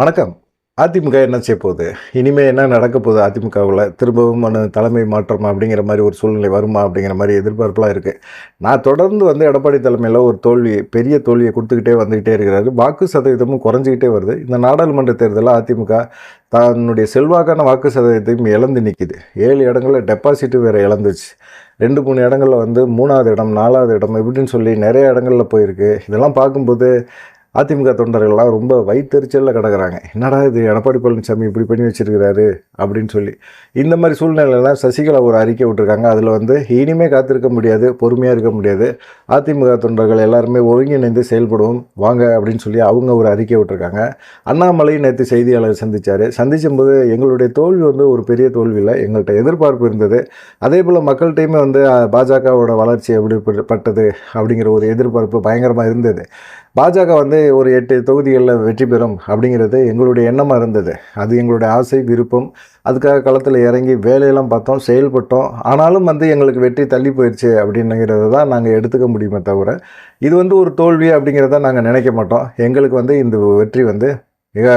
வணக்கம். அதிமுக என்ன செய்ய போகுது? இனிமேல் என்ன நடக்க போகுது அதிமுகவில்? திரும்பவும் தலைமை மாற்றமா அப்படிங்கிற மாதிரி ஒரு சூழ்நிலை வருமா அப்படிங்கிற மாதிரி எதிர்பார்ப்புலாம் இருக்குது நான் தொடர்ந்து வந்து எடப்பாடி தலைமையில் ஒரு தோல்வி பெரிய தோல்வியை கொடுத்துக்கிட்டே வந்துக்கிட்டே இருக்கிறாரு. வாக்கு சதவீதமும் குறைஞ்சிக்கிட்டே வருது. இந்த நாடாளுமன்ற தேர்தலில் அதிமுக தன்னுடைய செல்வாக்கான வாக்கு சதவீதத்தையும் இழந்து நிற்கிது ஏழு இடங்களில் டெபாசிட்டு வேறு இழந்துச்சு. ரெண்டு மூணு இடங்களில் வந்து மூணாவது இடம் நாலாவது இடம் இப்படின்னு சொல்லி நிறைய இடங்களில் போயிருக்கு. இதெல்லாம் பார்க்கும்போது அதிமுக தொண்டர்கள்லாம் ரொம்ப வயிற்றுச்சலில் கிடக்கிறாங்க. என்னடா இது? எடப்பாடி பழனிசாமி இப்படி பண்ணி வச்சிருக்கிறாரு? அப்படின்னு சொல்லி. இந்த மாதிரி சூழ்நிலையெல்லாம் சசிகலா ஒரு அறிக்கை விட்டுருக்காங்க. அதில் வந்து இனிமே காத்திருக்க முடியாது பொறுமையாக இருக்க முடியாது. அதிமுக தொண்டர்கள் எல்லாருமே ஒருங்கிணைந்து செயல்படுவோம் வாங்க அப்படின்னு சொல்லி அவங்க ஒரு அறிக்கை விட்டுருக்காங்க. அண்ணாமலை நேற்று செய்தியாளர் சந்தித்தார் சந்திக்கும்போது எங்களுடைய தோல்வி வந்து ஒரு பெரிய தோல்வி இல்லை. எங்கள்கிட்ட எதிர்பார்ப்பு இருந்தது. அதே போல் மக்கள்கிட்டையுமே வந்து பாஜகவோட வளர்ச்சி எப்படி பட்டது? அப்படிங்கிற ஒரு எதிர்பார்ப்பு பயங்கரமாக இருந்தது. பாஜக வந்து ஒரு எட்டு தொகுதிகளில் வெற்றி பெறும் அப்படிங்கிறது எங்களுடைய எண்ணமாக இருந்தது. அது எங்களுடைய ஆசை விருப்பம். அதுக்காக களத்தில் இறங்கி வேலையெல்லாம் பார்த்தோம் செயல்பட்டோம். ஆனாலும் வந்து எங்களுக்கு வெற்றி தள்ளி போயிடுச்சு அப்படின்னுங்கிறத தான் நாங்கள் எடுத்துக்க முடியுமே தவிர இது வந்து ஒரு தோல்வி அப்படிங்கிறத நாங்கள் நினைக்க மாட்டோம். எங்களுக்கு வந்து இந்த வெற்றி வந்து மிக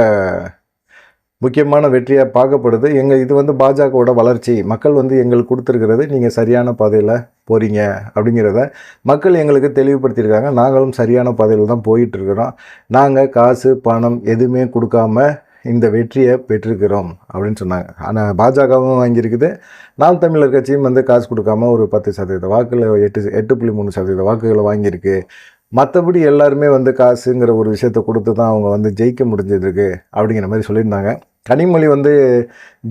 முக்கியமான வெற்றியாக பார்க்கப்படுது. எங்கள் இது வந்து பாஜகவோட வளர்ச்சி. மக்கள் வந்து எங்களுக்கு கொடுத்துருக்கிறது நீங்கள் சரியான பாதையில் போகிறீங்க அப்படிங்கிறத மக்கள் எங்களுக்கு தெளிவுபடுத்தியிருக்காங்க. நாங்களும் சரியான பாதையில் தான் போயிட்டுருக்கிறோம். நாங்கள் காசு பணம் எதுவுமே கொடுக்காம இந்த வெற்றியை பெற்றிருக்கிறோம் அப்படின்னு சொன்னாங்க. ஆனால் பாஜகவும் வாங்கியிருக்குது. நாம் தமிழர் கட்சியும் வந்து காசு கொடுக்காம ஒரு பத்து சதவீத வாக்கில் எட்டு எட்டு புள்ளி மூணு சதவீத வாக்குகளை வாங்கியிருக்கு. மற்றபடி எல்லாருமே வந்து காசுங்கிற ஒரு விஷயத்தை கொடுத்து தான் அவங்க வந்து ஜெயிக்க முடிஞ்சதுக்கு அப்படிங்கிற மாதிரி சொல்லியிருந்தாங்க. கனிமொழி வந்து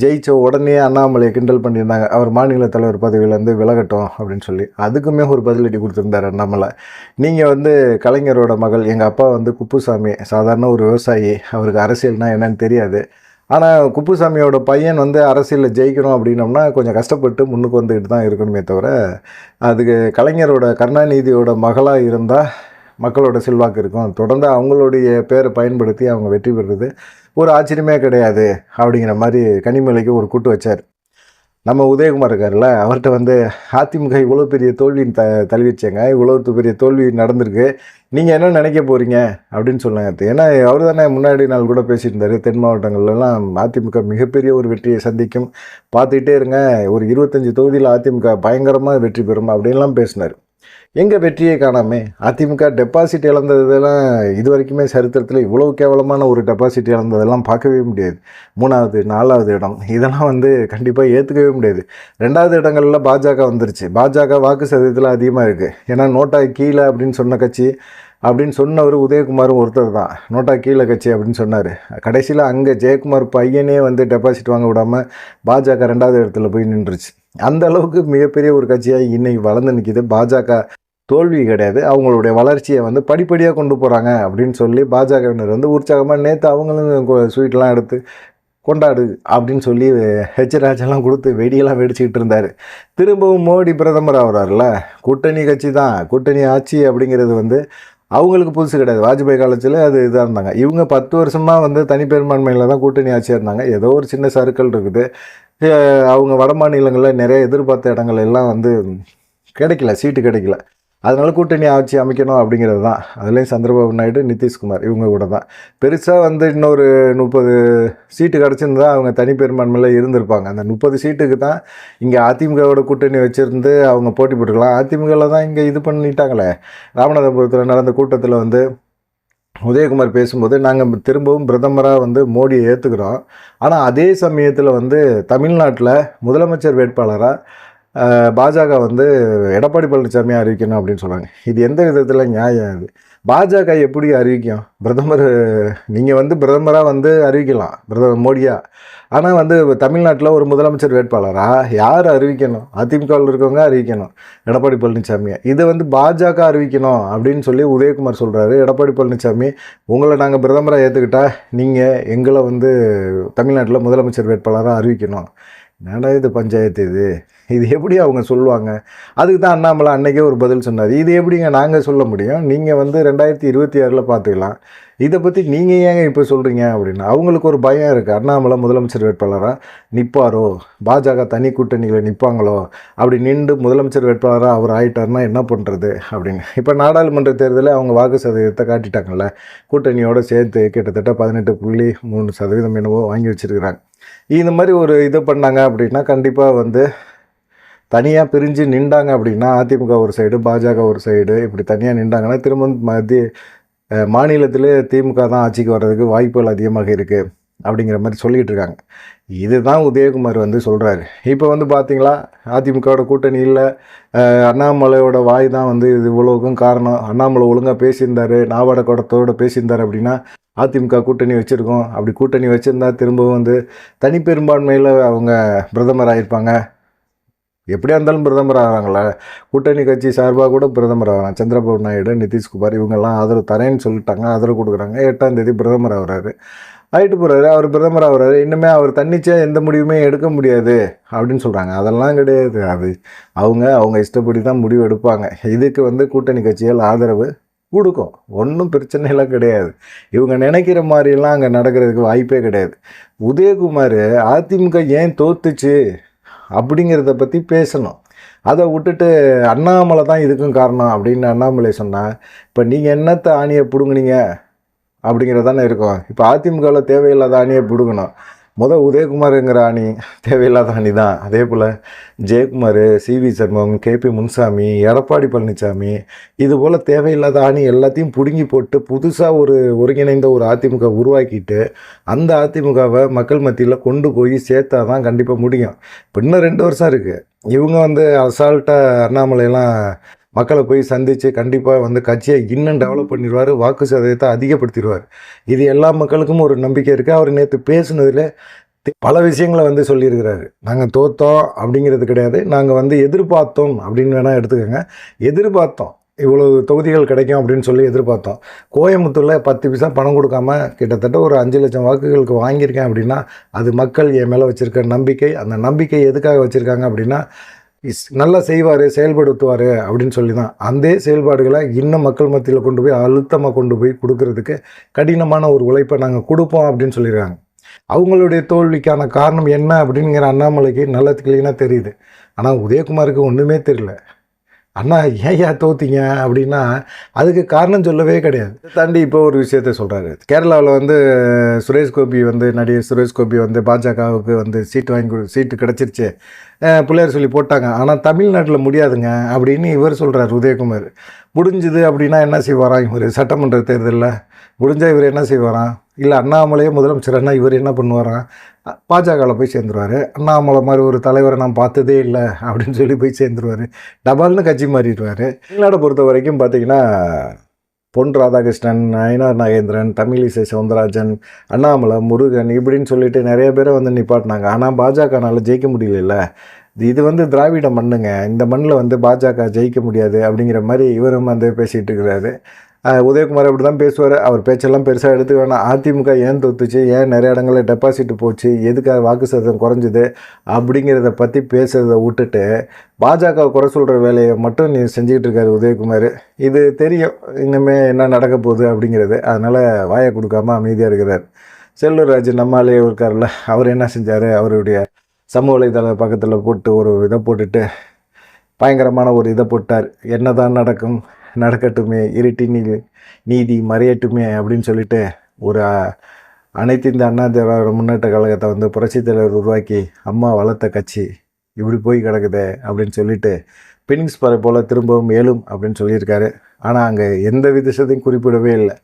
ஜெயிச்ச உடனே அண்ணாமலையை கிண்டல் பண்ணியிருந்தாங்க. அவர் மாநில தலைவர் பதவியிலேருந்து விலகட்டும் அப்படின்னு சொல்லி. அதுக்குமே ஒரு பதிலடி கொடுத்துருந்தார் அண்ணாமலை. நீங்கள் வந்து கலைஞரோட மகள் எங்கள் அப்பா வந்து குப்புசாமி சாதாரண ஒரு விவசாயி அவருக்கு அரசியல்னால் என்னன்னு தெரியாது. ஆனால் குப்புசாமியோட பையன் வந்து அரசியலில் ஜெயிக்கணும் அப்படின்னம்னா கொஞ்சம் கஷ்டப்பட்டு முன்னுக்கு வந்துக்கிட்டு தான் இருக்கணுமே தவிர அதுக்கு கலைஞரோட கருணாநிதியோட மகளாக இருந்தால் மக்களோட செல்வாக்கு இருக்கும். தொடர்ந்து அவங்களுடைய பேரை பயன்படுத்தி அவங்க வெற்றி பெறுறது ஒரு ஆச்சரியமே கிடையாது அப்படிங்கிற மாதிரி கனிமலைக்கு ஒரு கூட்டு வச்சார். நம்ம உதயகுமார் இருக்கார்ல அவர்கிட்ட வந்து அதிமுக இவ்வளோ பெரிய தோல்வி த தழுவிச்சேங்க இவ்வளோ பெரிய தோல்வி நடந்திருக்கு நீங்கள் என்ன நினைக்க போகிறீங்க அப்படின்னு சொன்னாங்க ஏன்னா அவர் தானே முன்னாடி நாள் கூட பேசியிருந்தார் தென் மாவட்டங்கள்லாம் அதிமுக மிகப்பெரிய ஒரு வெற்றியை சந்திக்கும். பார்த்துக்கிட்டே இருங்க ஒரு இருபத்தஞ்சி தொகுதியில் அதிமுக பயங்கரமாக வெற்றி பெறும் அப்படின்லாம் பேசினார். எங்கே வெற்றியை காணாமே? அதிமுக டெபாசிட் இழந்ததெல்லாம் இது வரைக்குமே சரித்திரத்தில் இவ்வளோ கேவலமான ஒரு டெபாசிட் இழந்ததெல்லாம் பார்க்கவே முடியாது. மூணாவது நாலாவது இடம். இதெல்லாம் வந்து கண்டிப்பாக ஏற்றுக்கவே முடியாது. ரெண்டாவது இடங்களில் பாஜக வந்துருச்சு. பாஜக வாக்கு சதவீதத்தில் அதிகமாக இருக்குது ஏன்னா நோட்டா கீழே அப்படின்னு சொன்ன கட்சி அப்படின்னு சொன்னவர் உதயகுமாரும் ஒருத்தர் தான். நோட்டா கீழே கட்சி அப்படின்னு சொன்னார். கடைசியில் அங்கே ஜெயக்குமார் பையனே வந்து டெபாசிட் வாங்க விடாமல் பாஜக ரெண்டாவது இடத்துல போய் நின்றுச்சு. அந்த அளவுக்கு மிகப்பெரிய ஒரு கட்சியாக இன்னைக்கு வளர்ந்து நிற்கிது பாஜக தோல்வி கிடையாது. அவங்களுடைய வளர்ச்சியை வந்து படிப்படியாக கொண்டு போகிறாங்க அப்படின்னு சொல்லி பாஜகவினர் வந்து உற்சாகமாக நேற்று அவங்களும் ஸ்வீட்லாம் எடுத்து கொண்டாடு அப்படின்னு சொல்லி ஹெச் ராஜெல்லாம் கொடுத்து வெடியெல்லாம் வெடிச்சுக்கிட்டு இருந்தார். திரும்பவும் மோடி பிரதமர் ஆகிறார்ல கூட்டணி கட்சி தான். கூட்டணி ஆட்சி அப்படிங்கிறது வந்து அவங்களுக்கு புதுசு கிடையாது. வாஜ்பாய் காலத்தில் அது இதாக இருந்தாங்க. இவங்க பத்து வருஷமாக வந்து தனிப்பெரும்பான்மையில் தான் கூட்டணி ஆட்சியாக இருந்தாங்க. ஏதோ ஒரு சின்ன சருக்கள் இருக்குது. அவங்க வட மாநிலங்களில் நிறைய எதிர்பார்த்த இடங்கள் எல்லாம் வந்து கிடைக்கல சீட்டு கிடைக்கல. அதனால் கூட்டணி ஆட்சி அமைக்கணும் அப்படிங்கிறது தான். அதுலேயும் சந்திரபாபு நாயுடு நிதிஷ்குமார் இவங்க கூட தான். பெருசாக வந்து இன்னொரு முப்பது சீட்டு கிடச்சிருந்தா அவங்க தனிப்பெரும்பான்மையில் இருந்திருப்பாங்க. அந்த முப்பது சீட்டுக்கு தான் இங்கே அதிமுகவோட கூட்டணி வச்சுருந்து அவங்க போட்டி போட்டுக்கலாம். அதிமுகவில் தான் இங்கே இது பண்ணிட்டாங்களே. ராமநாதபுரத்தில் நடந்த கூட்டத்தில் வந்து உதயகுமார் பேசும்போது நாங்கள் திரும்பவும் பிரதமராக வந்து மோடியை ஏற்றுக்கிறோம் ஆனால் அதே சமயத்தில் வந்து தமிழ்நாட்டில் முதலமைச்சர் வேட்பாளராக பாஜக வந்து எடப்பாடி பழனிசாமி அறிவிக்கணும் அப்படின்னு சொல்கிறாங்க இது எந்த விதத்தில் நியாயம் இது? பாஜக எப்படி அறிவிக்கும்? பிரதமர் நீங்கள் வந்து பிரதமராக வந்து அறிவிக்கலாம் பிரதமர் மோடியா? ஆனால் வந்து தமிழ்நாட்டில் ஒரு முதலமைச்சர் வேட்பாளராக யார் அறிவிக்கணும்? அதிமுகவில் இருக்கவங்க அறிவிக்கணும் எடப்பாடி பழனிசாமியை. இதை வந்து பாஜக அறிவிக்கணும் அப்படின்னு சொல்லி உதயகுமார் சொல்கிறாரு எடப்பாடி பழனிசாமி உங்களை நாங்கள் பிரதமராக ஏற்றுக்கிட்டா நீங்கள் எங்களை வந்து தமிழ்நாட்டில் முதலமைச்சர் வேட்பாளராக அறிவிக்கணும். என்னடா இது பஞ்சாயத்து இது? இது எப்படி அவங்க சொல்லுவாங்க? அதுக்கு தான் அண்ணாமலை அன்றைக்கே ஒரு பதில் சொன்னார். இது எப்படிங்க நாங்கள் சொல்ல முடியும்? நீங்கள் வந்து ரெண்டாயிரத்தி இருபத்தி ஆறில் பார்த்துக்கலாம். இதை பற்றி நீங்கள் ஏங்க இப்போ சொல்கிறீங்க அப்படின்னு. அவங்களுக்கு ஒரு பயம் இருக்குது அண்ணாமலை முதலமைச்சர் வேட்பாளராக நிற்பாரோ பாஜக தனி கூட்டணியில் நிற்பாங்களோ அப்படி நின்று முதலமைச்சர் வேட்பாளராக அவர் ஆகிட்டார்னா என்ன பண்ணுறது அப்படின்னு. இப்போ நாடாளுமன்ற தேர்தலில் அவங்க வாக்கு சதவீதத்தை காட்டிட்டாங்கல்ல. கூட்டணியோடு சேர்த்து கிட்டத்தட்ட பதினெட்டு புள்ளி மூணு சதவீதம் என்னவோ வாங்கி வச்சுருக்கிறாங்க. இந்த மாதிரி ஒரு இது பண்ணாங்க அப்படின்னா கண்டிப்பாக வந்து தனியாக பிரிஞ்சு நின்றாங்க அப்படின்னா அதிமுக ஒரு சைடு பாஜக ஒரு சைடு இப்படி தனியாக நின்றாங்கன்னா திரும்ப மத்திய மாநிலத்தில் திமுக தான் ஆட்சிக்கு வர்றதுக்கு வாய்ப்புகள் அதிகமாக இருக்குது அப்படிங்கிற மாதிரி சொல்லிகிட்டு இருக்காங்க. இதுதான் உதயகுமார் வந்து சொல்கிறாரு இப்போ வந்து பார்த்தீங்களா அதிமுகவோட கூட்டணி இல்லை அண்ணாமலையோட வாய் தான் வந்து இது இவ்வளோக்கும் காரணம். அண்ணாமலை ஒழுங்காக பேசியிருந்தாரு நாவாட குடத்தோட பேசியிருந்தாரு அப்படின்னா அதிமுக கூட்டணி வச்சுருக்கோம். அப்படி கூட்டணி வச்சுருந்தா திரும்பவும் வந்து தனி பெரும்பான்மையில் அவங்க பிரதமர் ஆகியிருப்பாங்க எப்படியா இருந்தாலும் பிரதமர் ஆகிறாங்களே கூட்டணி கட்சி சார்பாக கூட பிரதமர் ஆகிறாங்க சந்திரபாபு நாயுடு நிதிஷ்குமார் இவங்கெல்லாம் ஆதரவு தரேன்னு சொல்லிட்டாங்க ஆதரவு கொடுக்குறாங்க. எட்டாம் தேதி பிரதமர் ஆகிறாரு. ஆயிட்டு போகிறாரு அவர் பிரதமர் ஆகிறாரு. இன்னுமே அவர் தன்னிச்சையாக எந்த முடிவுமே எடுக்க முடியாது அப்படின்னு சொல்கிறாங்க அதெல்லாம் கிடையாது. அது அவங்க அவங்க இஷ்டப்படி தான் முடிவு எடுப்பாங்க. இதுக்கு வந்து கூட்டணி கட்சிகள் ஆதரவு கொடுக்கும். ஒன்றும் பிரச்சனைலாம் கிடையாது. இவங்க நினைக்கிற மாதிரிலாம் அங்கே நடக்கிறதுக்கு வாய்ப்பே கிடையாது. உதயகுமார் அதிமுக ஏன் தோத்துச்சு? அப்படிங்கிறத பற்றி பேசணும். அதை விட்டுட்டு அண்ணாமலை தான் இதுக்கும் காரணம் அப்படின்னு அண்ணாமலை சொன்னால் இப்போ நீங்கள் என்னத்தை ஆணியை பிடுங்குனீங்க? அப்படிங்கிறதானே இருக்கும். இப்போ அதிமுகவில் தேவையில்லாத ஆணியை பிடுங்கணும். முதல் உதயகுமாருங்கிற அணி தேவையில்லாத அணி தான் அதே போல் ஜெயக்குமார் சிவி சர்மம் கேபி முன்சாமி எடப்பாடி பழனிசாமி இது போல் தேவையில்லாத அணி எல்லாத்தையும் பிடுங்கி போட்டு புதுசாக ஒரு ஒருங்கிணைந்த ஒரு அதிமுக உருவாக்கிட்டு அந்த அதிமுகவை மக்கள் மத்தியில் கொண்டு போய் சேர்த்தா தான் கண்டிப்பாக முடியும். இப்போ இன்னும் ரெண்டு வருஷம் இருக்குது இவங்க வந்து அசால்ட்டாக அண்ணாமலையெல்லாம் மக்களை போய் சந்தித்து கண்டிப்பாக வந்து கட்சியை இன்னும் டெவலப் பண்ணிடுவார். வாக்கு சதவீதத்தை அதிகப்படுத்திடுவார். இது எல்லா மக்களுக்கும் ஒரு நம்பிக்கை இருக்குது அவர் நேற்று பேசுனதில் பல விஷயங்களை வந்து சொல்லியிருக்கிறாரு. நாங்கள் தோத்தோம் அப்படிங்கிறது கிடையாது. நாங்கள் வந்து எதிர்பார்த்தோம் அப்படின்னு வேணால் எடுத்துக்கோங்க. எதிர்பார்த்தோம். இவ்வளோ தொகுதிகள் கிடைக்கும் அப்படின்னு சொல்லி எதிர்பார்த்தோம். கோயம்புத்தூரில் பத்து பைசா பணம் கொடுக்காம கிட்டத்தட்ட ஒரு அஞ்சு லட்சம் வாக்குகளுக்கு வாங்கியிருக்கேன் அப்படின்னா அது மக்கள் என் மேலே வச்சுருக்க நம்பிக்கை. அந்த நம்பிக்கை எதுக்காக வச்சுருக்காங்க அப்படின்னா இஸ் நல்லா செய்வார் செயல்படுத்துவார் அப்படின்னு சொல்லி தான் அந்த செயல்பாடுகளை இன்னும் மக்கள் மத்தியில் கொண்டு போய் அழுத்தமாக கொண்டு போய் கொடுக்கறதுக்கு கடினமான ஒரு உழைப்பை நாங்கள் கொடுப்போம் அப்படின்னு சொல்லியிருக்காங்க அவங்களுடைய தோல்விக்கான காரணம் என்ன அப்படிங்கிற அண்ணாமலைக்கு நல்ல கிளீனாக தெரியுது. ஆனால் உதயகுமாருக்கு ஒன்றுமே தெரியல. அண்ணா ஏயா தோத்தீங்க? அப்படின்னா அதுக்கு காரணம் சொல்லவே கிடையாது. தாண்டி இப்போ ஒரு விஷயத்த சொல்கிறாரு கேரளாவில் வந்து சுரேஷ் கோபி வந்து நடிகர் சுரேஷ் கோபி வந்து பாஜகவுக்கு வந்து சீட்டு வாங்கி கொடு சீட்டு கிடச்சிருச்சு. பிள்ளையார் சொல்லி போட்டாங்க. ஆனால் தமிழ்நாட்டில் முடியாதுங்க அப்படின்னு இவர் சொல்கிறார் உதயகுமார். முடிஞ்சுது அப்படின்னா என்ன செய்வாராம் இவர்? சட்டமன்ற தேர்தலில்? முடிஞ்சால் இவர் என்ன செய்வாராம் இல்லை அண்ணாமலையே முதலமைச்சர்னா இவர் என்ன பண்ணுவாராம் பாஜகவில் போய் சேர்ந்துருவார். அண்ணாமலை மாதிரி ஒரு தலைவரை நான் பார்த்ததே இல்லை அப்படின்னு சொல்லி போய் சேர்ந்துருவார். டபால்னு கட்சி மாறிடுவார். தமிழ்நாடை பொறுத்த வரைக்கும் பார்த்தீங்கன்னா பொன் ராதாகிருஷ்ணன் நயனார் நாகேந்திரன் தமிழிசை சவுந்தரராஜன் அண்ணாமலை முருகன் இப்படின்னு சொல்லிட்டு நிறைய பேரை வந்து நிப்பாட்டினாங்க. ஆனால் பாஜகனால் ஜெயிக்க முடியல இது வந்து திராவிட மண்ணுங்க. இந்த மண்ணில் வந்து பாஜக ஜெயிக்க முடியாது அப்படிங்கிற மாதிரி இவரும் வந்து பேசிகிட்டு இருக்கிறாரு. உதயகுமார் அப்படி தான் பேசுவார். அவர் பேச்செல்லாம் பெருசாக எடுத்துக்க வேணாம். அதிமுக ஏன் தொத்துச்சு? ஏன் நிறைய இடங்களில் டெபாசிட் போச்சு? எதுக்காக வாக்கு சதவீதம் குறைஞ்சிது? அப்படிங்கிறத பற்றி பேசுகிறத விட்டுட்டு பாஜக குறை சொல்கிற வேலையை மட்டும் நீ செஞ்சுக்கிட்டு இருக்காரு உதயகுமார். இது தெரியும். இன்னுமே என்ன நடக்க போகுது அப்படிங்கிறது. அதனால் வாயை கொடுக்காம அமைதியாக இருக்கிறார். செல்லூர்ராஜ் நம்மாலே இருக்கார்ல அவர் என்ன செஞ்சார்? அவருடைய சமூக வலைதள பக்கத்தில் போட்டு ஒரு இதை போட்டுட்டு பயங்கரமான ஒரு இதை போட்டார். என்னதான் நடக்கும்? நடக்கட்டுமே இருட்டி நீதி மறையட்டுமே அப்படின்னு சொல்லிட்டு ஒரு அனைத்து இந்த அண்ணா திராவிட முன்னேற்ற கழகத்தை வந்து புரட்சித் தலைவர் உருவாக்கி அம்மா வளர்த்த கட்சி இப்படி போய் கிடக்குதே அப்படின்னு சொல்லிட்டு பின்னிங்ஸ் பறவை போல் திரும்பவும் ஏழும் அப்படின்னு சொல்லியிருக்காரு. ஆனால் அங்கே எந்த விதத்தையும் குறிப்பிடவே இல்லை.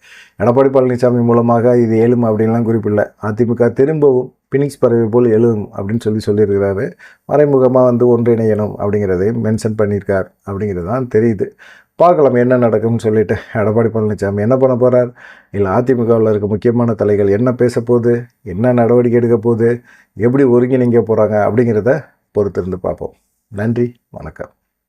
எடப்பாடி பழனிசாமி மூலமாக இது ஏழும் அப்படின்லாம் குறிப்பிடல. அதிமுக திரும்பவும் பினிக்ஸ் பறவை போல் எழுதும் அப்படின்னு சொல்லி சொல்லியிருக்கிறாரு. மறைமுகமாக வந்து ஒன்றிணையணும் அப்படிங்கிறதையும் மென்ஷன் பண்ணியிருக்கார் அப்படிங்கிறது தான் தெரியுது. பார்க்கலாம் என்ன நடக்கும்னு சொல்லிட்டு. எடப்பாடி பழனிசாமி என்ன பண்ண போகிறார் இல்லை அதிமுகவில் இருக்க முக்கியமான தலைகள் என்ன பேச போகுது? என்ன நடவடிக்கை எடுக்க போகுது? எப்படி ஒருங்கிணைங்க போகிறாங்க அப்படிங்கிறத பொறுத்திருந்து பார்ப்போம். நன்றி வணக்கம்.